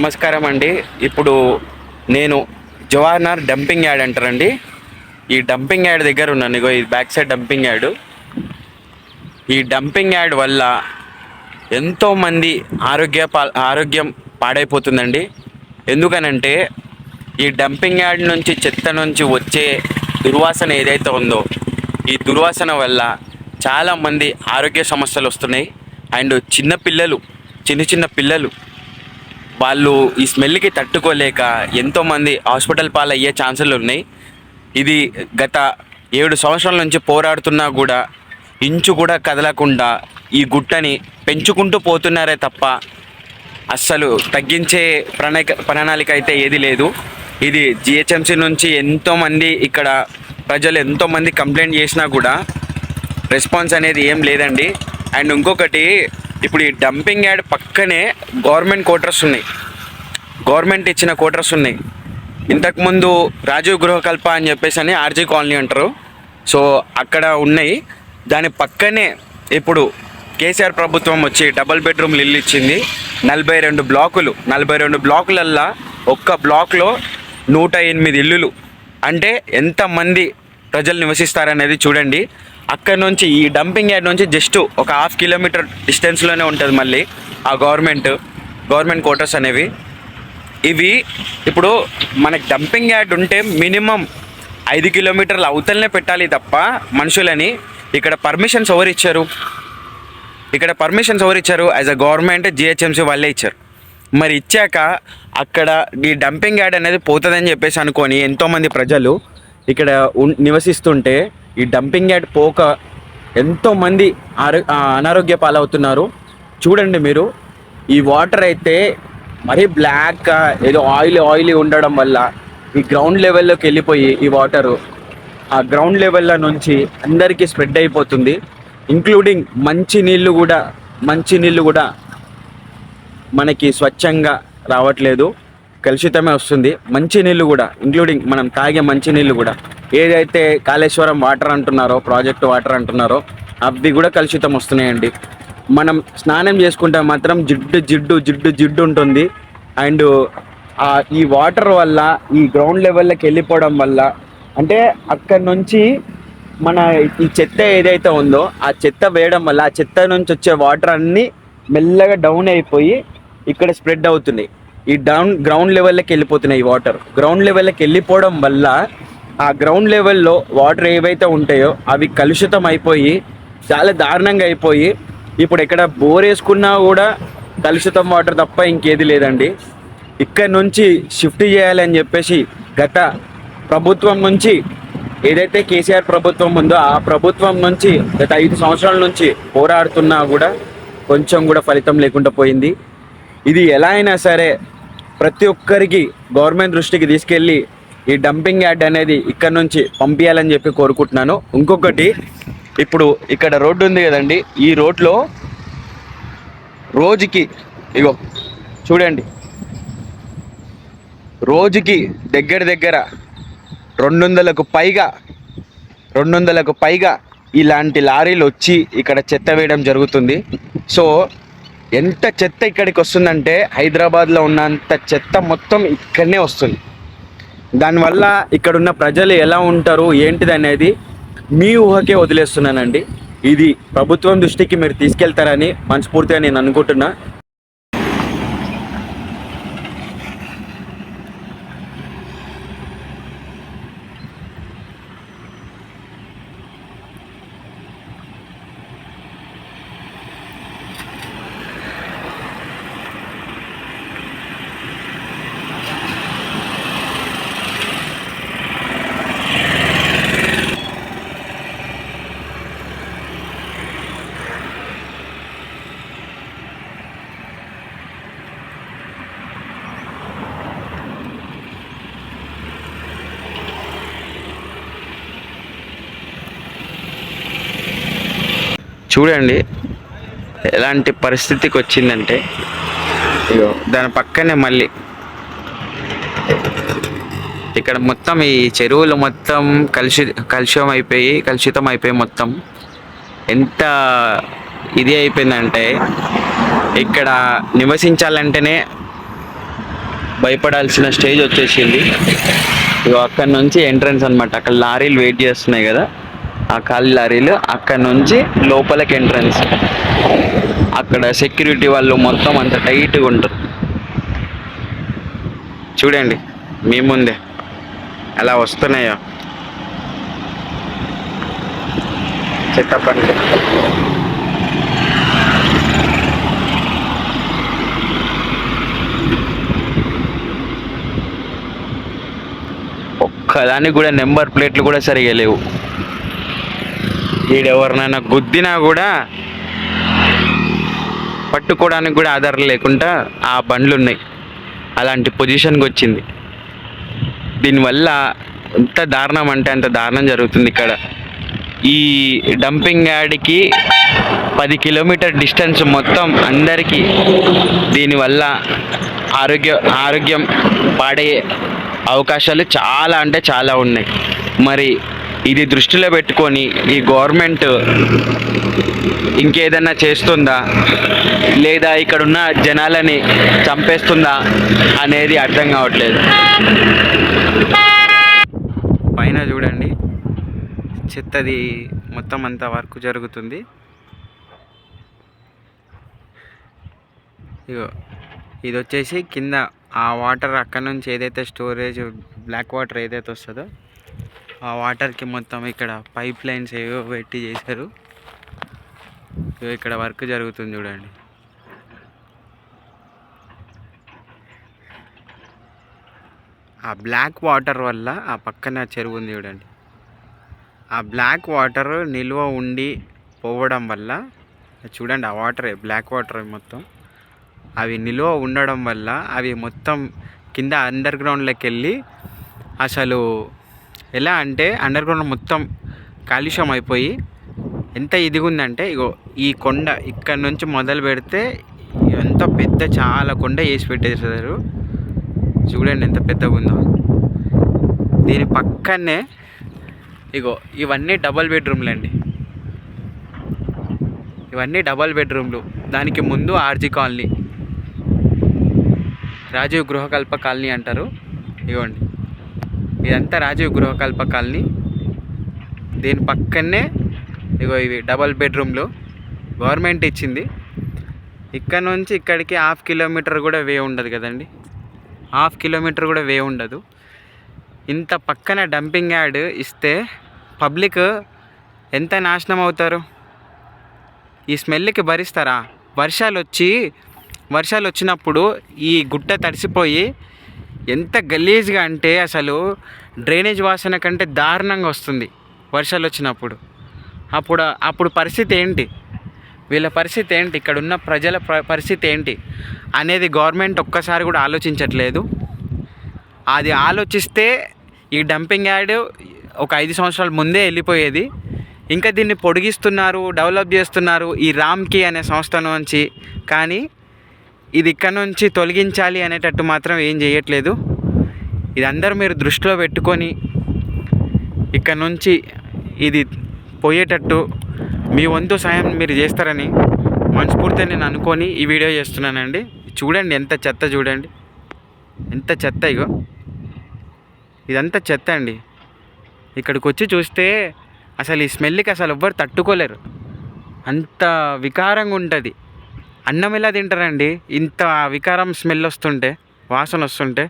నమస్కారం అండి. ఇప్పుడు నేను జవాహర్నార్ డంపింగ్ యార్డ్ అంటారండి. ఈ డంపింగ్ యార్డ్ దగ్గర ఉన్నాను. ఇగో ఈ బ్యాక్ సైడ్ డంపింగ్ యార్డ్ ఈ డంపింగ్ యార్డ్ వల్ల ఎంతోమంది ఆరోగ్య పా- ఆరోగ్యం పాడైపోతుందండి. ఎందుకనంటే ఈ డంపింగ్ యార్డ్ నుంచి చెత్త నుంచి వచ్చే దుర్వాసన ఏదైతే ఉందో ఈ దుర్వాసన వల్ల చాలామంది ఆరోగ్య సమస్యలు వస్తున్నాయి. అండ్ చిన్న పిల్లలు చిన్న చిన్న పిల్లలు వాళ్ళు ఈ స్మెల్కి తట్టుకోలేక ఎంతోమంది హాస్పిటల్ పాలయ్యే అయ్యే ఛాన్సులు ఉన్నాయి. ఇది గత ఏడు సంవత్సరాల నుంచి పోరాడుతున్నా కూడా ఇంచు కూడా కదలకుండా ఈ గుట్టని పెంచుకుంటూ పోతున్నారే తప్ప అస్సలు తగ్గించే ప్రణాళిక ప్రణాళిక అయితే ఏది లేదు. ఇది జిహెచ్ఎంసీ నుంచి ఎంతోమంది ఇక్కడ ప్రజలు ఎంతోమంది కంప్లైంట్ చేసినా కూడా రెస్పాన్స్ అనేది ఏం లేదండి. అండ్ ఇంకొకటి ఇప్పుడు ఈ డంపింగ్ యార్డ్ పక్కనే గవర్నమెంట్ క్వార్టర్స్ ఉన్నాయి. గవర్నమెంట్ ఇచ్చిన క్వార్టర్స్ ఉన్నాయి. ఇంతకుముందు రాజీవ్ గృహకల్ప అని చెప్పేసి అని ఆర్జీ కాలనీ అంటారు. సో అక్కడ ఉన్నాయి. దాని పక్కనే ఇప్పుడు కేసీఆర్ ప్రభుత్వం వచ్చి డబల్ బెడ్రూమ్లు ఇల్లు ఇచ్చింది. నలభై రెండు బ్లాకులు. నలభై రెండు బ్లాకులల్లా ఒక్క బ్లాక్లో నూట ఎనిమిది ఇల్లులు. అంటే ఎంతమంది ప్రజలు నివసిస్తారనేది చూడండి. అక్కడ నుంచి ఈ డంపింగ్ యార్డ్ నుంచి జస్ట్ ఒక హాఫ్ కిలోమీటర్ డిస్టెన్స్లోనే ఉంటుంది మళ్ళీ ఆ గవర్నమెంట్ గవర్నమెంట్ క్వార్టర్స్ అనేవి. ఇవి ఇప్పుడు మనకి డంపింగ్ యార్డ్ ఉంటే మినిమం ఐదు కిలోమీటర్ల అవతలనే పెట్టాలి తప్ప మనుషులని ఇక్కడ పర్మిషన్స్ ఎవరు ఇచ్చారు? ఇక్కడ పర్మిషన్స్ ఎవరు ఇచ్చారు? యాజ్ అ గవర్నమెంట్ జిహెచ్ఎంసీ వాళ్ళే ఇచ్చారు. మరి ఇచ్చాక అక్కడ ఈ డంపింగ్ యార్డ్ అనేది పోతుందని చెప్పేసి అనుకొని ఎంతోమంది ప్రజలు ఇక్కడ ఉన్- నివసిస్తుంటే ఈ డంపింగ్ యార్డ్ పోక ఎంతోమంది ఆరో అనారోగ్య పాలవుతున్నారు. చూడండి మీరు ఈ వాటర్ అయితే మరీ బ్లాక్ ఏదో ఆయిల్ ఆయిలీ ఉండడం వల్ల ఈ గ్రౌండ్ లెవెల్లోకి వెళ్ళిపోయి ఈ వాటరు ఆ గ్రౌండ్ లెవెల్లో నుంచి అందరికీ స్ప్రెడ్ అయిపోతుంది. ఇంక్లూడింగ్ మంచి నీళ్ళు కూడా మంచి నీళ్ళు కూడా మనకి స్వచ్ఛంగా రావట్లేదు. కలుషితమే వస్తుంది. మంచి నీళ్ళు కూడా ఇంక్లూడింగ్ మనం తాగే మంచి నీళ్ళు కూడా. ఏదైతే కాళేశ్వరం వాటర్ అంటున్నారో ప్రాజెక్ట్ వాటర్ అంటున్నారో అవి కూడా కలుషితం వస్తున్నాయండి. మనం స్నానం చేసుకుంటే మాత్రం జిడ్డు జిడ్డు జిడ్డు జిడ్డు ఉంటుంది. అండ్ ఈ వాటర్ వల్ల ఈ గ్రౌండ్ లెవెల్లోకి వెళ్ళిపోవడం వల్ల అంటే అక్కడ నుంచి మన ఈ చెత్త ఏదైతే ఉందో ఆ చెత్త వేయడం వల్ల ఆ చెత్త నుంచి వచ్చే వాటర్ అన్నీ మెల్లగా డౌన్ అయిపోయి ఇక్కడ స్ప్రెడ్ అవుతున్నాయి. ఈ డౌన్ గ్రౌండ్ లెవెల్లోకి వెళ్ళిపోతున్నాయి ఈ వాటర్ గ్రౌండ్ లెవెల్లోకి వెళ్ళిపోవడం వల్ల ఆ గ్రౌండ్ లెవెల్లో వాటర్ ఏవైతే ఉంటాయో అవి కలుషితం అయిపోయి చాలా దారుణంగా అయిపోయి ఇప్పుడు ఎక్కడ బోర్ వేసుకున్నా కూడా కలుషితం వాటర్ తప్ప ఇంకేది లేదండి. ఇక్కడ నుంచి షిఫ్ట్ చేయాలని చెప్పేసి గత ప్రభుత్వం నుంచి ఏదైతే కేసీఆర్ ప్రభుత్వం ఉందో ఆ ప్రభుత్వం నుంచి గత ఐదు సంవత్సరాల నుంచి పోరాడుతున్నా కూడా కొంచెం కూడా ఫలితం లేకుండా పోయింది. ఇది ఎలా అయినా సరే ప్రతి ఒక్కరికి గవర్నమెంట్ దృష్టికి తీసుకెళ్ళి ఈ డంపింగ్ యార్డ్ అనేది ఇక్కడ నుంచి పంపించాలని చెప్పి కోరుకుంటున్నాను. ఇంకొకటి ఇప్పుడు ఇక్కడ రోడ్డు ఉంది కదండి ఈ రోడ్లో రోజుకి ఇగో చూడండి. రోజుకి దగ్గర దగ్గర రెండు వందలకు పైగా రెండు వందలకు పైగా ఇలాంటి లారీలు వచ్చి ఇక్కడ చెత్త వేయడం జరుగుతుంది. సో ఎంత చెత్త ఇక్కడికి వస్తుందంటే హైదరాబాద్లో ఉన్నంత చెత్త మొత్తం ఇక్కడనే వస్తుంది. దానివల్ల ఇక్కడున్న ప్రజలు ఎలా ఉంటారు ఏంటిది అనేది మీ ఊహకే వదిలేస్తున్నానండి. ఇది ప్రభుత్వం దృష్టికి మీరు తీసుకెళ్తారని మనస్ఫూర్తిగా నేను అనుకుంటున్నా. చూడండి ఎలాంటి పరిస్థితికి వచ్చిందంటే ఇగో దాని పక్కనే మళ్ళీ ఇక్కడ మొత్తం ఈ చెరువులు మొత్తం కలుషి కలుషితం అయిపోయి కలుషితం అయిపోయి మొత్తం ఎంత ఇది అయిపోయిందంటే ఇక్కడ నివసించాలంటేనే భయపడాల్సిన స్టేజ్ వచ్చేసింది. ఇగో అక్కడ నుంచి ఎంట్రన్స్ అన్నమాట. అక్కడ లారీలు వెయిట్ చేస్తున్నాయి కదా. ఆ ఖాళీ లారీలు అక్కడ నుంచి లోపలికి ఎంట్రన్స్. అక్కడ సెక్యూరిటీ వాళ్ళు మొత్తం అంత టైట్గా ఉంటారు చూడండి మీ ముందే. ఎలా వస్తున్నాయో. చెత్త పని ఒక్కదానికి కూడా నెంబర్ ప్లేట్లు కూడా సరిగా లేవు. ఈడెవరినైనా గుద్దినా కూడా పట్టుకోవడానికి కూడా ఆధారం లేకుండా ఆ బండ్లు ఉన్నాయి అలాంటి పొజిషన్కి వచ్చింది. దీనివల్ల ఎంత దారుణం అంటే అంత దారుణం జరుగుతుంది ఇక్కడ. ఈ డంపింగ్ యార్డ్కి పది కిలోమీటర్ డిస్టెన్స్ మొత్తం అందరికీ దీనివల్ల ఆరోగ్య ఆరోగ్యం పాడే అవకాశాలు చాలా అంటే చాలా ఉన్నాయి. మరి ఇది దృష్టిలో పెట్టుకొని ఈ గవర్నమెంట్ ఇంకేదన్నా చేస్తుందా? లేదా ఇక్కడున్న జనాలని చంపేస్తుందా అనేది అర్థం కావట్లేదు. పైన చూడండి చెత్తది మొత్తం అంతా వర్క్ జరుగుతుంది. ఇగో ఇది వచ్చేసి కింద ఆ వాటర్ అక్కడ నుంచి ఏదైతే స్టోరేజ్ బ్లాక్ వాటర్ ఏదైతే వస్తుందో ఆ వాటర్కి మొత్తం ఇక్కడ పైప్ లైన్స్ ఏవో పెట్టి చేశారు. ఇక్కడ వర్క్ జరుగుతుంది చూడండి. ఆ బ్లాక్ వాటర్ వల్ల ఆ పక్కన చెరువు ఉంది చూడండి. ఆ బ్లాక్ వాటర్ నిల్వ ఉండి పోవడం వల్ల చూడండి ఆ వాటరే బ్లాక్ వాటర్ మొత్తం. అవి నిల్వ ఉండడం వల్ల అవి మొత్తం కింద అండర్ గ్రౌండ్లోకి వెళ్ళి అసలు ఎలా అంటే అండర్ గ్రౌండ్ మొత్తం కాలుష్యం అయిపోయి ఎంత ఇదిగుందంటే ఇగో ఈ కొండ ఇక్కడ నుంచి మొదలు పెడితే ఎంత పెద్ద చాలా కొండ వేసి పెట్టేసారు చూడండి ఎంత పెద్దగా ఉందో దీని పక్కనే ఇగో ఇవన్నీ డబల్ బెడ్రూమ్లు అండి ఇవన్నీ డబల్ బెడ్రూమ్లు దానికి ముందు RG colony. Rajiv Gruhakalpa colony అంటారు. ఇగోండి. ఇదంతా రాజీవ్ గృహకల్ప కాలనీ. దీని పక్కనే ఇగో ఇవి డబల్ బెడ్రూమ్లు గవర్నమెంట్ ఇచ్చింది. ఇక్కడ నుంచి ఇక్కడికి హాఫ్ కిలోమీటర్ కూడా వే ఉండదు కదండి. హాఫ్ కిలోమీటర్ కూడా వే ఉండదు. ఇంత పక్కన డంపింగ్ యార్డ్ ఇస్తే పబ్లిక్ ఎంత నాశనం అవుతారు? ఈ స్మెల్కి భరిస్తారా? వర్షాలు వచ్చి వర్షాలు వచ్చినప్పుడు ఈ గుట్ట తడిసిపోయి ఎంత గలీజ్గా అంటే అసలు డ్రైనేజ్ వాసన కంటే దారుణంగా వస్తుంది వర్షాలు వచ్చినప్పుడు. అప్పుడు అప్పుడు పరిస్థితి ఏంటి? వీళ్ళ పరిస్థితి ఏంటి? ఇక్కడ ఉన్న ప్రజల పరిస్థితి ఏంటి? అనేది గవర్నమెంట్ ఒక్కసారి కూడా ఆలోచించట్లేదు. అది ఆలోచిస్తే ఈ డంపింగ్ యార్డ్ ఒక ఐదు సంవత్సరాల ముందే వెళ్ళిపోయేది. ఇంకా దీన్ని పొడిగిస్తున్నారు డెవలప్ చేస్తున్నారు ఈ రామ్కి అనే సంస్థ నుంచి. కానీ ఇది ఇక్కడ నుంచి తొలగించాలి అనేటట్టు మాత్రం ఏం చేయట్లేదు. ఇది అందరూ మీరు దృష్టిలో పెట్టుకొని ఇక్కడ నుంచి ఇది పోయేటట్టు మీ వంతు సాయం మీరు చేస్తారని మనస్ఫూర్తిగా నేను అనుకొని ఈ వీడియో చేస్తున్నానండి. చూడండి ఎంత చెత్త చూడండి. ఎంత చెత్త ఇగో. ఇదంతా చెత్త అండి. ఇక్కడికి వచ్చి చూస్తే అసలు ఈ స్మెల్కి అసలు ఎవ్వరు తట్టుకోలేరు. అంత వికారంగా ఉంటుంది. అన్నం ఎలా తింటారండి? ఇంత వికారం స్మెల్ వస్తుంటే వాసన వస్తుంటే.